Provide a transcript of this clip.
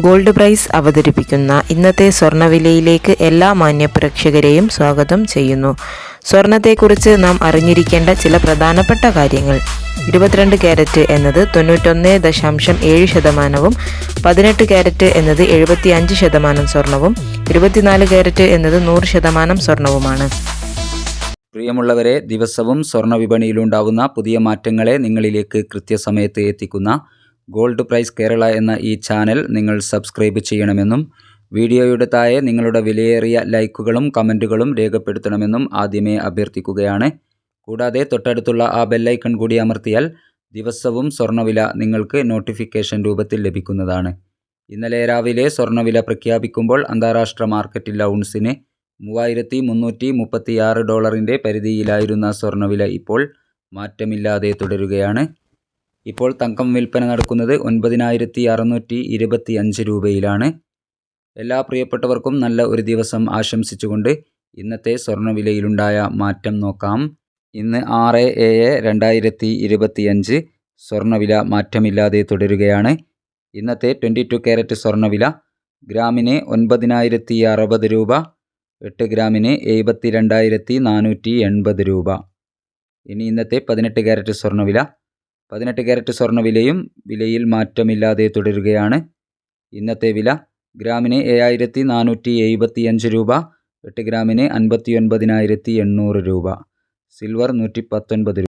Gold price അവതരിപ്പിക്കുന്ന ഇന്നത്തെ സ്വർണവിലയിലേക്ക് എല്ലാ മാന്യപ്രേക്ഷകരെയും സ്വാഗതം ചെയ്യുന്നു. സ്വർണത്തെക്കുറിച്ച് നാം അറിഞ്ഞിരിക്കേണ്ട ചില പ്രധാനപ്പെട്ട കാര്യങ്ങൾ. ഇരുപത്തിരണ്ട് ക്യാരറ്റ് എന്നത് തൊണ്ണൂറ്റൊന്ന് ദശാംശം ഏഴ് ശതമാനവും പതിനെട്ട് ക്യാരറ്റ് എന്നത് എഴുപത്തി അഞ്ച് ശതമാനം സ്വർണവും ഇരുപത്തിനാല് ക്യാരറ്റ് എന്നത് നൂറ് ശതമാനം സ്വർണവുമാണ്. പ്രിയമുള്ളവരെ ദിവസവും സ്വർണ വിപണിയിലുണ്ടാവുന്ന പുതിയ മാറ്റങ്ങളെ നിങ്ങളിലേക്ക് കൃത്യസമയത്ത് എത്തിക്കുന്ന ഗോൾഡ് പ്രൈസ് കേരള എന്ന ഈ ചാനൽ നിങ്ങൾ സബ്സ്ക്രൈബ് ചെയ്യണമെന്നും വീഡിയോയുടെ താഴെ നിങ്ങളുടെ വിലയേറിയ ലൈക്കുകളും കമന്റുകളും രേഖപ്പെടുത്തണമെന്നും ആദ്യമേ അഭ്യർത്ഥിക്കുകയാണ്. കൂടാതെ തൊട്ടടുത്തുള്ള ആ ബെല്ലൈക്കൺ കൂടി അമർത്തിയാൽ ദിവസവും സ്വർണവില നിങ്ങൾക്ക് നോട്ടിഫിക്കേഷൻ രൂപത്തിൽ ലഭിക്കുന്നതാണ്. ഇന്നലെ രാവിലെ സ്വർണവില പ്രഖ്യാപിക്കുമ്പോൾ അന്താരാഷ്ട്ര മാർക്കറ്റിൽ ഔൺസിന് മൂവായിരത്തി മുന്നൂറ്റി മുപ്പത്തിയാറ് ഡോളറിന്റെ പരിധിയിലായിരുന്ന സ്വർണവില ഇപ്പോൾ മാറ്റമില്ലാതെ തുടരുകയാണ്. ഇപ്പോൾ തങ്കം വിൽപ്പന നടക്കുന്നത് ഒൻപതിനായിരത്തി അറുന്നൂറ്റി ഇരുപത്തി അഞ്ച് രൂപയിലാണ്. എല്ലാ പ്രിയപ്പെട്ടവർക്കും നല്ല ഒരു ദിവസം ആശംസിച്ചുകൊണ്ട് ഇന്നത്തെ സ്വർണവിലയിലുണ്ടായ മാറ്റം നോക്കാം. ഇന്ന് ആറ് ഏഴ് രണ്ടായിരത്തി ഇരുപത്തിയഞ്ച് സ്വർണവില മാറ്റമില്ലാതെ തുടരുകയാണ്. ഇന്നത്തെ ട്വന്റി ടു ക്യാരറ്റ് സ്വർണവില ഗ്രാമിന് ഒൻപതിനായിരത്തി അറുപത് രൂപ എട്ട് ഗ്രാമിന് എഴുപത്തി രണ്ടായിരത്തി നാനൂറ്റി എൺപത് രൂപ. ഇനി ഇന്നത്തെ പതിനെട്ട് ക്യാരറ്റ് സ്വർണവില പതിനെട്ട് ക്യാരറ്റ് സ്വർണ വിലയും വിലയിൽ മാറ്റമില്ലാതെ തുടരുകയാണ്. ഇന്നത്തെ വില ഗ്രാമിന് ഏഴായിരത്തി നാനൂറ്റി എഴുപത്തി അഞ്ച് രൂപ എട്ട് ഗ്രാമിന് അൻപത്തി ഒൻപതിനായിരത്തി എണ്ണൂറ് രൂപ. സിൽവർ നൂറ്റി പത്തൊൻപത്